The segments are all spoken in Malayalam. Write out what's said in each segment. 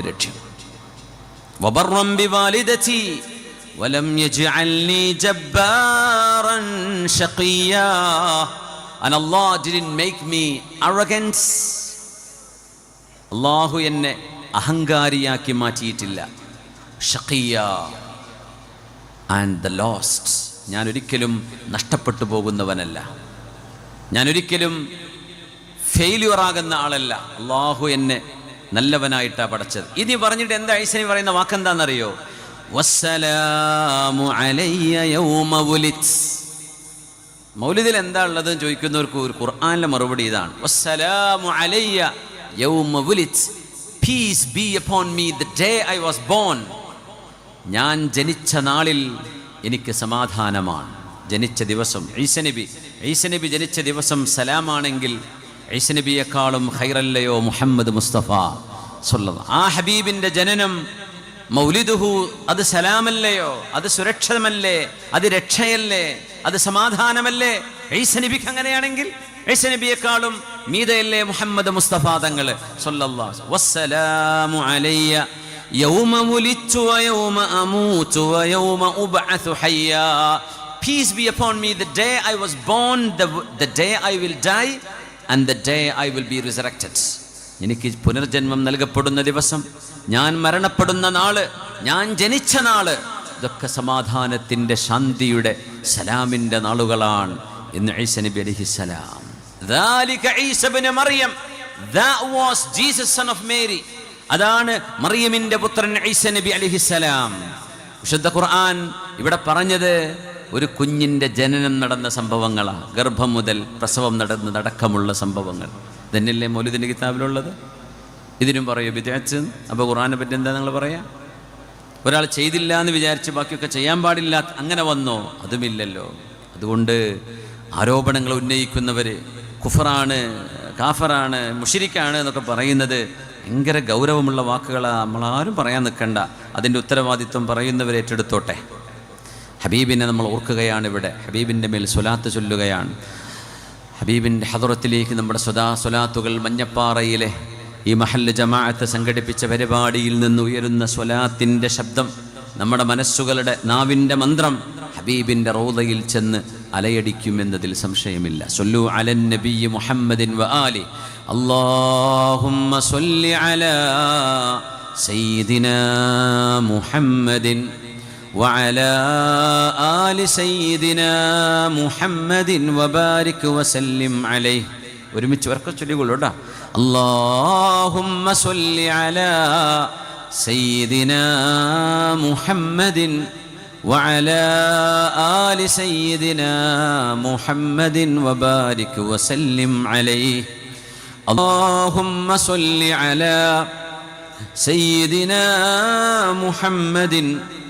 ലക്ഷ്യം അള്ളാഹു എന്നെ അഹങ്കാരിയാക്കി മാറ്റിയിട്ടില്ല. ഷക്കിയ ആൻഡ് ദ ലോസ്റ്റ് ഞാൻ ഒരിക്കലും നഷ്ടപ്പെട്ടു പോകുന്നവനല്ല. ഞാൻ ഒരിക്കലും ഫെയിലിയർ ആകുന്ന ആളല്ല. അള്ളാഹു എന്നെ നല്ലവനായിട്ടാണ് പഠിച്ചത് ഇനി പറഞ്ഞിട്ട് എന്താ ഐസനി പറയുന്ന വാക്കെന്താണെന്നറിയോ മൗലിദിൽ എന്താ ഉള്ളത് ചോദിക്കുന്നവർക്ക് ഒരു ഖുർആാനിലെ മറുപടി ഇതാണ്. വസ്സലാമു be me day I was born ഞാൻ ജനിച്ച നാളിൽ എനിക്ക് സമാധാനമാണ്. ജനിച്ച ദിവസം ഈസനബി ഈസനബി ജനിച്ച ദിവസം സലാമാണെങ്കിൽ ഈശ്നബിയെക്കാളും ഹൈറല്ലയോ മുഹമ്മദ് മുസ്തഫ സുല്ലത് ആ ഹബീബിന്റെ ജനനം മൗലിദുഹു അത് സലാമല്ലയോ? അത് സുരക്ഷിതമല്ലേ? അത് രക്ഷയല്ലേ? അത് സമാധാനമല്ലേ? ഐസനബിക്ക് അങ്ങനെയാണെങ്കിൽ ഐസനബിയെക്കാളും മീതയല്ലേ മുഹമ്മദ് മുസ്തഫ തങ്ങൾ? വസ്സലാമു യൗമ Peace be upon me the day I was born, the, the day I will die, and the day I will be resurrected എനിക്ക് പുനർജന്മം നൽകപ്പെടുന്ന ദിവസം ഞാൻ മരണപ്പെടുന്ന നാൾ ഞാൻ ജനിച്ച നാൾ ഇതൊക്കെ സമാധാനത്തിന്റെ ശാന്തിയുടെ സലാമിന്റെ നാളുകളാണ് എന്ന് ഐസ നബി അലിഹിസലാം മറിയം അതാണ് മറിയമിന്റെ പുത്രൻ ഐസ നബി അലിഹിസലാം ഖുർആൻ ഇവിടെ പറഞ്ഞത് ഒരു കുഞ്ഞിന്റെ ജനനം നടന്ന സംഭവങ്ങളാണ് ഗർഭം മുതൽ പ്രസവം നടന്നതടക്കമുള്ള സംഭവങ്ങൾ. തന്നെയല്ലേ മൗലിദിന്റെ കിതാബിലുള്ളത്? ഇതിനും പറയൂ വിചാരിച്ച് അപ്പോൾ ഖുറാനെ പറ്റി എന്താ നിങ്ങൾ പറയാം? ഒരാൾ ചെയ്തില്ല എന്ന് വിചാരിച്ച് ബാക്കിയൊക്കെ ചെയ്യാൻ പാടില്ല അങ്ങനെ വന്നോ? അതുമില്ലല്ലോ. അതുകൊണ്ട് ആരോപണങ്ങൾ ഉന്നയിക്കുന്നവർ കുഫറാണ് കാഫറാണ് മുഷിരിക്കാണ് എന്നൊക്കെ പറയുന്നത് ഭയങ്കര ഗൗരവമുള്ള വാക്കുകളാണ് നമ്മളാരും പറയാൻ നിൽക്കണ്ട. അതിന്റെ ഉത്തരവാദിത്വം പറയുന്നവർ ഏറ്റെടുത്തോട്ടെ. ഹബീബിനെ നമ്മൾ ഓർക്കുകയാണ് ഇവിടെ. ഹബീബിന്റെ മേൽ സ്വലാത്ത് ചൊല്ലുകയാണ്. ഹബീബിന്റെ ഹദറത്തിലേക്ക് നമ്മുടെ സ്വദാ സ്വലാത്തുകൾ മഞ്ഞപ്പാറയിലെ ഈ മഹല്ല് ജമാഅത്ത് സംഘടിപ്പിച്ച പരിപാടിയിൽ നിന്ന് ഉയരുന്ന സ്വലാത്തിന്റെ ശബ്ദം നമ്മുടെ മനസ്സുകളുടെ നാവിന്റെ മന്ത്രം ഹബീബിന്റെ റൗദയിൽ ചെന്ന് അലയടിക്കുമെന്നതിൽ സംശയമില്ല. സൊല്ലു അലൻ നബി മുഹമ്മദിൻ വ ആലി. അല്ലാഹുമ്മ സൊല്ലി അല മുഹമ്മദിൻ وعلى آل سيدنا محمد وبارك وسلم عليه ഒരുമിച്ച് ഉറക്കെ ചൊല്ലിക്കൊള്ളൂ കേട്ടോ اللهم صل على سيدنا محمد وعلى آل سيدنا محمد وبارك وسلم عليه اللهم صل على سيدنا محمد وعلى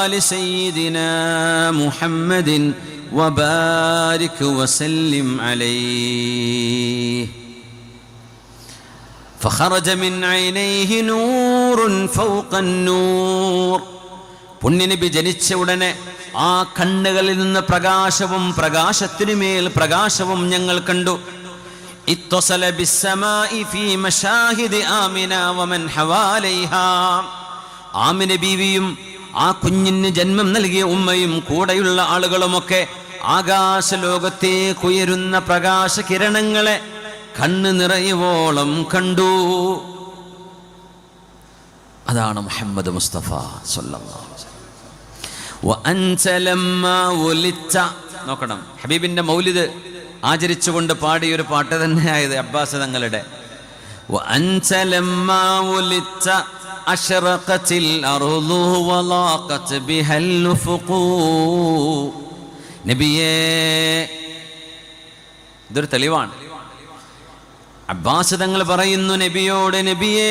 آل سيدنا محمد وبارك وسلم عليه فخرج من عينيه نور فوق النور പുണ്യനബി ജനിച്ച ഉടനെ ആ കണ്ണുകളിൽ നിന്ന് പ്രകാശവും പ്രകാശത്തിനു മേൽ പ്രകാശവും ഞങ്ങൾ കണ്ടു اتصل بالسماء في مشاهد آمنة ومن حواليها ആമിനെ ബീവിയും ആ കുഞ്ഞിന് ജന്മം നൽകിയ ഉമ്മയും കൂടെയുള്ള ആളുകളുമൊക്കെ ആകാശലോകത്തേക്ക് കുയരുന്ന പ്രകാശ കിരണങ്ങളെ കണ്ണ് നിറയുവോളം കണ്ടു. അതാണ് മുഹമ്മദ് മുസ്തഫ ഒലിച്ച നോക്കണം ഹബീബിന്റെ മൗലിദ് ആചരിച്ചുകൊണ്ട് പാടിയ ഒരു പാട്ട് തന്നെയായത് അബ്ബാസ് തങ്ങളുടെ. أشرقت الأرض وضاقت بها الأفق നബിയേ ഇതൊരു തെളിവാണ് അബ്ബാസ് തങ്ങൾ പറയുന്നു നബിയോട് നബിയേ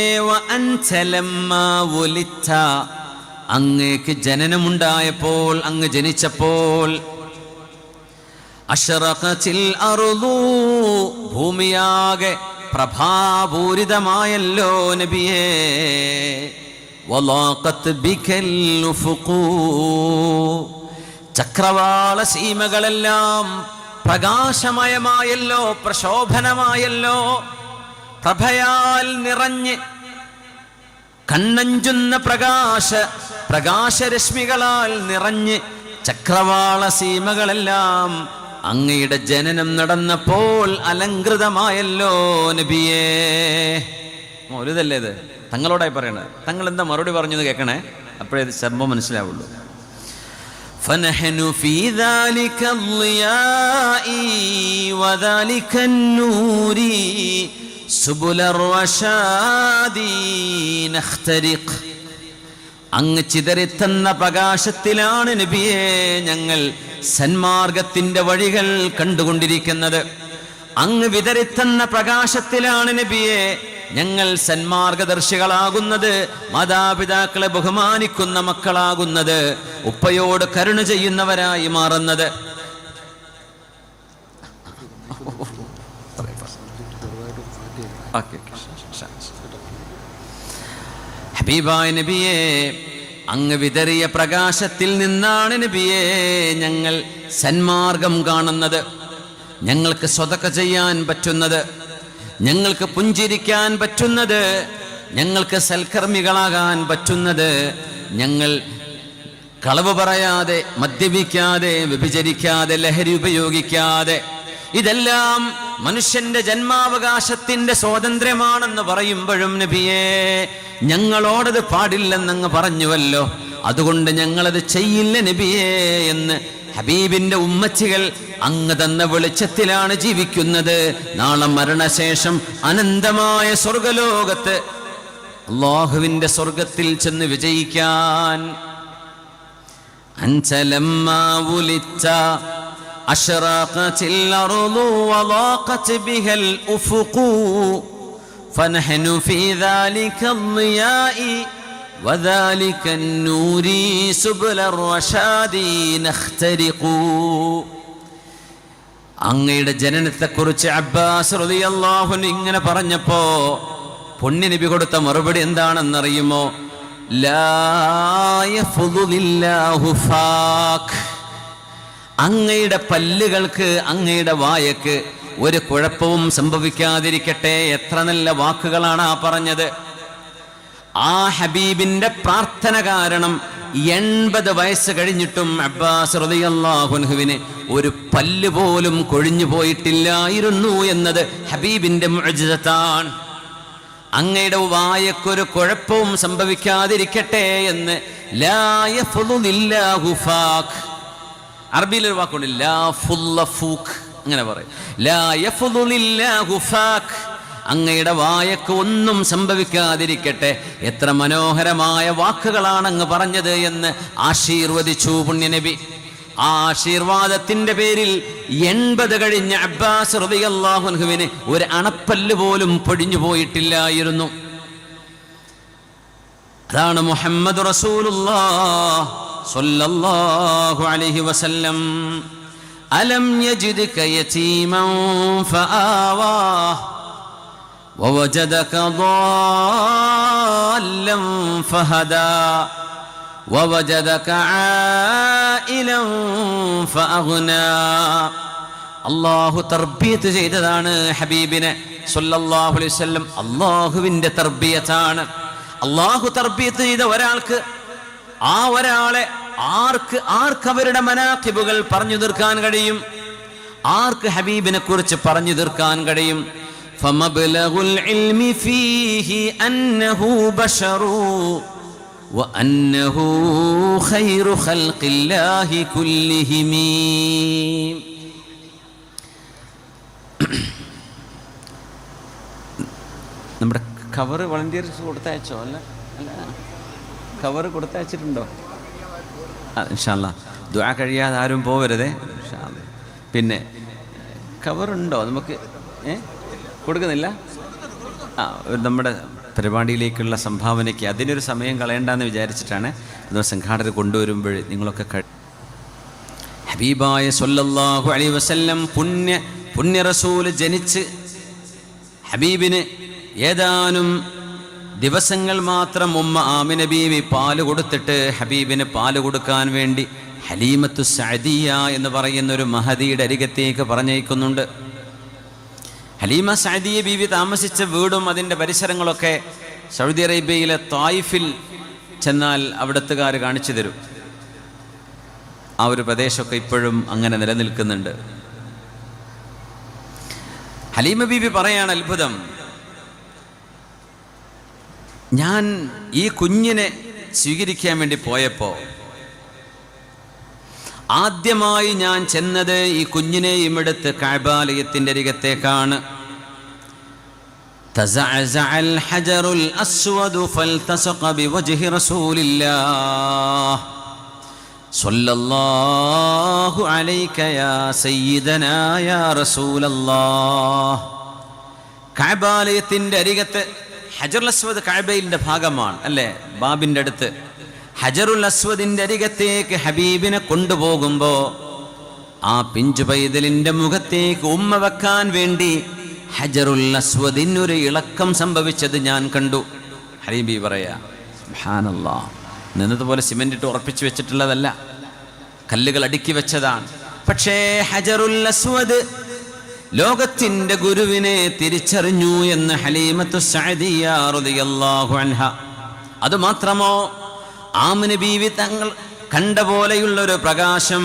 അങ്ങേക്ക് ജനനമുണ്ടായപ്പോൾ അങ്ങ് ജനിച്ചപ്പോൾ അഷറഖത്തിൽ അറുതു ഭൂമിയാകെ പ്രഭാപൂരിതമായല്ലോ നബിയേ. ചക്രവാള സീമകളെല്ലാം പ്രകാശമയമായല്ലോ പ്രശോഭനമായല്ലോ. പ്രഭയാൽ നിറഞ്ഞ് കണ്ണഞ്ചുന്ന പ്രകാശ പ്രകാശരശ്മികളാൽ നിറഞ്ഞ് ചക്രവാള സീമകളെല്ലാം അങ്ങയുടെ ജനനം നടന്നപ്പോൾ അലങ്കൃതമായല്ലോ നബിയേ മൗലിതല്ലേ ഇത് തങ്ങളോടായി പറയണത് തങ്ങൾ എന്താ മറുപടി പറഞ്ഞത് കേൾക്കണേ അപ്പോഴേ ഇത് സംഭവം മനസ്സിലാവുള്ളൂ فنحن في ذلك الضياء وذلك النور سبل الرشاد نخترق അങ്ങ് ചിതറിത്തന്ന പ്രകാശത്തിലാണ് നബിയെ ഞങ്ങൾ സന്മാർഗത്തിന്റെ വഴികൾ കണ്ടുകൊണ്ടിരിക്കുന്നത് അങ്ങ് വിതറിത്തന്ന പ്രകാശത്തിലാണ് നബിയെ ഞങ്ങൾ സന്മാർഗദർശികളാകുന്നത് മാതാപിതാക്കളെ ബഹുമാനിക്കുന്ന മക്കളാകുന്നത് ഉപ്പയോട് കരുണ ചെയ്യുന്നവരായി മാറുന്നത് ഓക്കെ ഹബീബായ നബിയെ അങ്ങ് വിതറിയ പ്രകാശത്തിൽ നിന്നാണ് നബിയെ ഞങ്ങൾ സന്മാർഗം കാണുന്നത്. ഞങ്ങൾക്ക് സ്വതക്ക ചെയ്യാൻ പറ്റുന്നത് ഞങ്ങൾക്ക് പുഞ്ചിരിക്കാൻ പറ്റുന്നത് ഞങ്ങൾക്ക് സൽക്കർമ്മികളാകാൻ പറ്റുന്നത് ഞങ്ങൾ കളവ് പറയാതെ മദ്യപിക്കാതെ വ്യഭിചരിക്കാതെ ലഹരി ഉപയോഗിക്കാതെ ഇതെല്ലാം മനുഷ്യന്റെ ജന്മാവകാശത്തിന്റെ സ്വാതന്ത്ര്യമാണെന്ന് പറയുമ്പോഴും നബിയേ ഞങ്ങളോടത് പാടില്ലെന്നങ്ങ് പറഞ്ഞുവല്ലോ. അതുകൊണ്ട് ഞങ്ങളത് ചെയ്യില്ല നബിയേ എന്ന് ഹബീബിന്റെ ഉമ്മച്ചികൾ അങ്ങ് തന്ന വെളിച്ചത്തിലാണ് ജീവിക്കുന്നത്. നാളെ മരണശേഷം അനന്തമായ സ്വർഗലോകത്ത് അള്ളാഹുവിന്റെ സ്വർഗത്തിൽ ചെന്ന് വിജയിക്കാൻ. അഞ്ചലമ്മ أشرقت الأرض وضاقت بها الأفق فنحن في ذلك الضياء وذلك النور سبل الرشاد نخترق അങ്ങയുടെ ജനനത്തെക്കുറിച്ച് അബ്ബാസ് റളിയല്ലാഹു ഇങ്ങനെ പറഞ്ഞപ്പോ പുണ്യ നബി കൊടുത്ത മറുപടി എന്താണെന്നറിയുമോ ലാ യഫ്ളുലില്ലാഹു ഫാക്ക്. അങ്ങയുടെ പല്ലുകൾക്ക് അങ്ങയുടെ വായക്ക് ഒരു കുഴപ്പവും സംഭവിക്കാതിരിക്കട്ടെ. എത്ര നല്ല വാക്കുകളാണ് ആ പറഞ്ഞത്. ആ ഹബീബിന്റെ പ്രാർത്ഥന കാരണം എൺപത് വയസ്സ് കഴിഞ്ഞിട്ടും അബ്ബാസ് റളിയല്ലാഹുവിന് ഒരു പല്ല് പോലും കൊഴിഞ്ഞു പോയിട്ടില്ലായിരുന്നു എന്നത് ഹബീബിന്റെ മുഅ്ജിസത്താണ് അങ്ങയുടെ വായക്കൊരു കുഴപ്പവും സംഭവിക്കാതിരിക്കട്ടെ എന്ന് ലായ യഫ്ളുലില്ലാഹു ഫാക്ക് അറബിയിൽ ഒരു വാക്കുണ്ട് അങ്ങനെ പറയും. അങ്ങയുടെ വായക്ക് ഒന്നും സംഭവിക്കാതിരിക്കട്ടെ. എത്ര മനോഹരമായ വാക്കുകളാണ് അങ്ങ് പറഞ്ഞത് എന്ന് ആശീർവദിച്ചു പുണ്യനബി. ആ ആശീർവാദത്തിന്റെ പേരിൽ എൺപത് കഴിഞ്ഞ അബ്ബാസ് റളിയല്ലാഹുവിന് ഒരു അണപ്പല്ല് പോലും പൊടിഞ്ഞു പോയിട്ടില്ലായിരുന്നു. അതാണ് മുഹമ്മദ് റസൂലുള്ളാഹ്. സ്വല്ലല്ലാഹു അലൈഹി വസല്ലം അലം യജിദ്ക യതീമൻ ഫആവാഹ് ووجدك ضالا فهدى ووجدك عائلا فأغنى അള്ളാഹു തർബിയത്ത് ചെയ്തതാണ് ഹബീബിനെ സല്ലല്ലാഹു അലൈഹി വസല്ലം അള്ളാഹുവിൻ്റെ തർബിയത്താണ് അള്ളാഹു തർബിയത്ത് ചെയ്ത ഒരാൾക്ക് ആ ഒരാളെ ആർക്ക് ആർക്ക് അവരുടെ മനാഖിബുകൾ പറഞ്ഞു തീർക്കാൻ കഴിയും ആർക്ക് ഹബീബിനെ കുറിച്ച് പറഞ്ഞു തീർക്കാൻ കഴിയും فمبلغ العلم فيه أنه بشر وأنه خير خلق الله كلهم നമ്മുടെ കവർ വളണ്ടിയേഴ്സ് കൊടുത്തയച്ചോ അല്ല അല്ല കവർ കൊടുത്തയച്ചിട്ടുണ്ടോ ഇൻഷാല്ല ദുആ കഴിയാതെ ആരും പോവരുതേ. പിന്നെ കവറുണ്ടോ നമുക്ക് ഏ? കൊടുക്കുന്നില്ല? ആ നമ്മുടെ പരിപാടിയിലേക്കുള്ള സംഭാവനയ്ക്ക് അതിനൊരു സമയം കളയണ്ടെന്ന് വിചാരിച്ചിട്ടാണ് അത് സംഘാടകർ കൊണ്ടുവരുമ്പോൾ നിങ്ങളൊക്കെ ഹബീബായ സൊല്ലാഹു അലൈഹി വസല്ലം പുണ്യ പുണ്യ റസൂൽ ജനിച്ച് ഹബീബിന് ഏതാനും ദിവസങ്ങൾ മാത്രം ഉമ്മ ആമിന ബീവി പാൽ കൊടുത്തിട്ട് ഹബീബിന് പാൽ കൊടുക്കാൻ വേണ്ടി ഹലീമത്തു സഅദിയ എന്ന് പറയുന്ന ഒരു മഹദിയുടെ അരികത്തേക്ക് പറഞ്ഞേക്കുന്നുണ്ട് ഹലീമ സഅദിയ ബീവി താമസിച്ച വീടും അതിന്റെ പരിസരങ്ങളൊക്കെ സൗദി അറേബ്യയിലെ തായിഫിൽ ചെന്നാൽ അവിടത്തുകാർ കാണിച്ചു തരും. ആ ഒരു പ്രദേശമൊക്കെ ഇപ്പോഴും അങ്ങനെ നിലനിൽക്കുന്നുണ്ട്. ഹലീമ ബീവി പറയാണ് അത്ഭുതം. ഞാൻ ഈ കുഞ്ഞിനെ സ്വീകരിക്കാൻ വേണ്ടി പോയപ്പോൾ ആദ്യമായി ഞാൻ ചെന്നത് ഈ കുഞ്ഞിനെയും എടുത്ത് കഴബാലയത്തിന്റെ അരികത്തേക്കാണ്. അരികത്ത് ഹജറുൽ അസ്വദ് കഅബയിന്റെ ഭാഗമാണ് അല്ലേ? ബാബിന്റെ അടുത്ത്. ഹജറുൽ അസ്വദിന്റെ അരികത്തേക്ക് ഹബീബിനെ കൊണ്ടുപോകുമ്പോൾ ആ പിഞ്ചു പൈതലിന്റെ മുഖത്തേക്ക് ഉമ്മ വെക്കാൻ വേണ്ടി ഹജറുൽ അസ്വദിന് ഒരു ഇളക്കം സംഭവിച്ചത് ഞാൻ കണ്ടു. ഹരീബി പറയാ നിന്നതുപോലെ സിമെന്റ് ഇട്ട് ഉറപ്പിച്ചു വെച്ചിട്ടുള്ളതല്ല. കല്ലുകൾ അടുക്കി വെച്ചതാണ്. പക്ഷേ ഹജറുൽ അസ്വദ് ലോകത്തിന്റെ ഗുരുവിനെ തിരിച്ചറിഞ്ഞു എന്ന് ഹലീമത്തു സഅദിയാഹു അൻഹ. അതുമാത്രമോ ആമിന് ബീവി തങ്ങൾ കണ്ട പോലെയുള്ളൊരു പ്രകാശം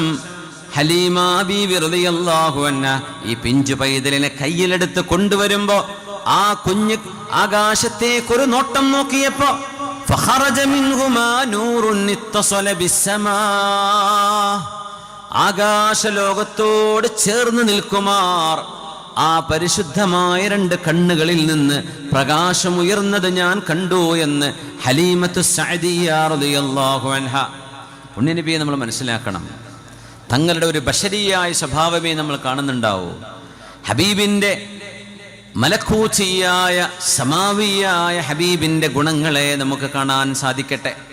ഹലീമ ബീവി റതിയല്ലാഹു അന്ന ഈ പിഞ്ചു പൈതലിനെ കയ്യിലെടുത്ത് കൊണ്ടുവരുമ്പോ ആ കുഞ്ഞ് ആകാശത്തേക്ക് ഒരു നോട്ടം നോക്കിയപ്പോ ഫഹറജ മിൻഹുമാ നൂറുൻ ബിസ്സമാ. ആകാശലോകത്തോട് ചേർന്ന് നിൽക്കുമാർ. ആ പരിശുദ്ധമായ രണ്ട് കണ്ണുകളിൽ നിന്ന് പ്രകാശമുയർന്നത് ഞാൻ കണ്ടു എന്ന് ഹലീമത്തു സഅദിയാഹു അൻഹ. പുണ്യനബിയെ നമ്മൾ മനസ്സിലാക്കണം. തങ്ങളുടെ ഒരു ബഷരിയായ സ്വഭാവമേ നമ്മൾ കാണുന്നുണ്ടാവൂ. ഹബീബിന്റെ മലക്കൂച്ചിയായ സമാവിയായ ഹബീബിന്റെ ഗുണങ്ങളെ നമുക്ക് കാണാൻ സാധിക്കട്ടെ.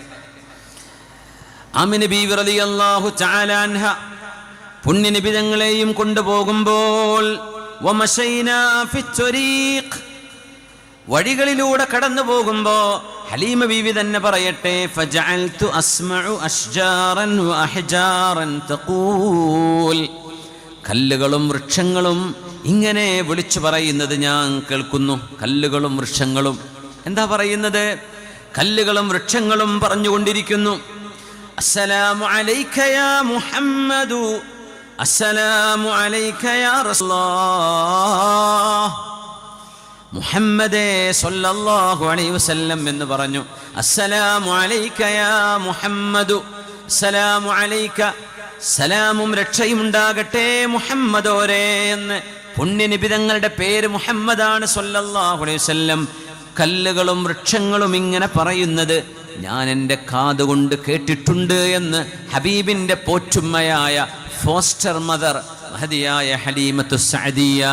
ബീവി റളിയല്ലാഹു തആല അൻഹ. പുണ്യനബി കൊണ്ടുപോകുമ്പോൾ വഴികളിലൂടെ കടന്നു പോകുമ്പോ ഹലീമ ബീവി തന്നെ പറയട്ടെ കല്ലുകളും വൃക്ഷങ്ങളും ഇങ്ങനെ വിളിച്ചു പറയുന്നത് ഞാൻ കേൾക്കുന്നു. കല്ലുകളും വൃക്ഷങ്ങളും. എന്താ പറയുന്നത്? കല്ലുകളും വൃക്ഷങ്ങളും പറഞ്ഞുകൊണ്ടിരിക്കുന്നു. അസ്സലാമു അലൈക യാ മുഹമ്മദു. അസ്സലാമു അലൈക യാ റസൂലല്ലാഹ് മുഹമ്മദേ സല്ലല്ലാഹു അലൈഹി വസല്ലം എന്ന് പറഞ്ഞു. അസ്സലാമു അലൈക യാ മുഹമ്മദു. അസ്സലാമു അലൈക സലാമും രക്ഷയും ഉണ്ടാകട്ടെ മുഹമ്മദോരേ എന്ന് പുണ്യനിബിതങ്ങളുടെ പേര് മുഹമ്മദാണ് സല്ലല്ലാഹു അലൈഹി വസല്ലം. കല്ലുകളും വൃക്ഷങ്ങളും ഇങ്ങനെ പറയുന്നത്. ഞാൻ എന്റെ കാതുകൊണ്ട് കേട്ടിട്ടുണ്ട് എന്ന് ഹബീബിന്റെ പോറ്റുമ്മയായ ഫോസ്റ്റർ മദർ മഹതിയായ ഹലീമത്തു സഅദിയ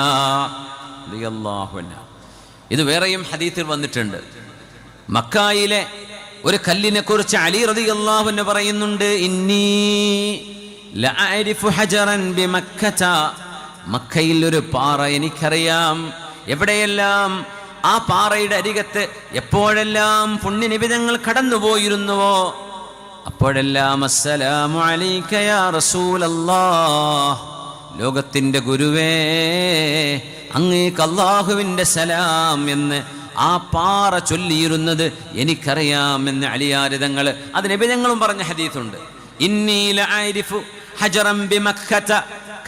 ഇത് വേറെയും ഹദീത്തിൽ വന്നിട്ടുണ്ട്. മക്കായിലെ ഒരു കല്ലിനെ കുറിച്ച് അലി റതി അള്ളാഹുന്ന് പറയുന്നുണ്ട് മക്കയിൽ ഒരു പാറ എനിക്കറിയാം. എവിടെയെല്ലാം ആ പാറയുടെ അരികത്ത് എപ്പോഴെല്ലാം പുണ്യനിബിതങ്ങൾ കടന്നുപോയിരുന്നുവോ അപ്പോഴെല്ലാം അസ്സലാമു അലൈക യാ റസൂലല്ലാഹ്. ലോകത്തിന്റെ ഗുരുവേ അങ്ങേക്ക് അള്ളാഹുവിന്റെ സലാം എന്ന് ആ പാറ ചൊല്ലിയിരുന്നത് എനിക്കറിയാം എന്ന് അലിയാരിതങ്ങൾ അത് നബിതങ്ങളും പറഞ്ഞ ഹദീത്തുണ്ട് ഇന്നീല ആരിഫു ഹജറം ബിമഖത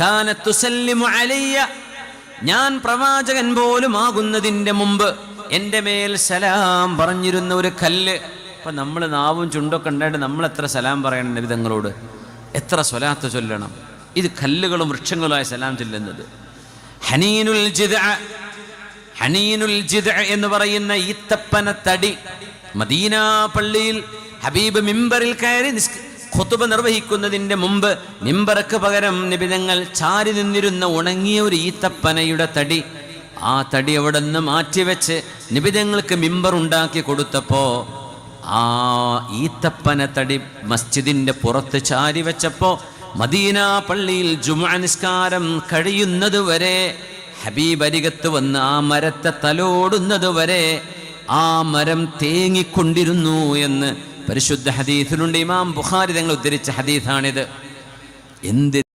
കാനത്തുസല്ലിമു അലയ്യ ഞാൻ പ്രവാചകൻ പോലും ആകുന്നതിന്റെ മുമ്പ് എന്റെ മേൽ സലാം പറഞ്ഞിരുന്ന ഒരു കല്ല്. അപ്പം നമ്മൾ നാവും ചുണ്ടൊക്കെ ഉണ്ടായിട്ട് നമ്മൾ എത്ര സലാം പറയണം നബിതങ്ങളോട് എത്ര സ്വലാത്ത് ചൊല്ലണം? ഇത് കല്ലുകളും വൃക്ഷങ്ങളുമായി സലാം ചൊല്ലുന്നത്. ഹനീനുൽ ഹനീനുൽ എന്ന് പറയുന്ന ഈത്തപ്പന തടി മദീന പള്ളിയിൽ ഹബീബ് മിമ്പറിൽ കയറി നിസ്ക- ഖുതുബ നിർവഹിക്കുന്നതിന്റെ മുമ്പ് മിമ്പറക്ക് പകരം നിബിതങ്ങൾ ചാരി നിന്നിരുന്ന ഉണങ്ങിയ ഒരു ഈത്തപ്പനയുടെ തടി. ആ തടി അവിടെ നിന്ന് മാറ്റിവെച്ച് നിബിതങ്ങൾക്ക് മിമ്പർ ഉണ്ടാക്കി കൊടുത്തപ്പോ ആ ഈത്തപ്പന തടി മസ്ജിദിന്റെ പുറത്ത് ചാരി വെച്ചപ്പോൾ മദീന പള്ളിയിൽ ജുമാ നിസ്കാരം കഴിയുന്നതുവരെ ഹബീബ് അരികത്ത് വന്ന് ആ മരത്തെ തലോടുന്നത് വരെ ആ മരം തേങ്ങിക്കൊണ്ടിരുന്നു എന്ന് പരിശുദ്ധ ഹദീസിലുണ്ട്. ഇമാം ബുഖാരി തങ്ങൾ ഉദ്ധരിച്ച ഹദീസാണിത്. എന്ത്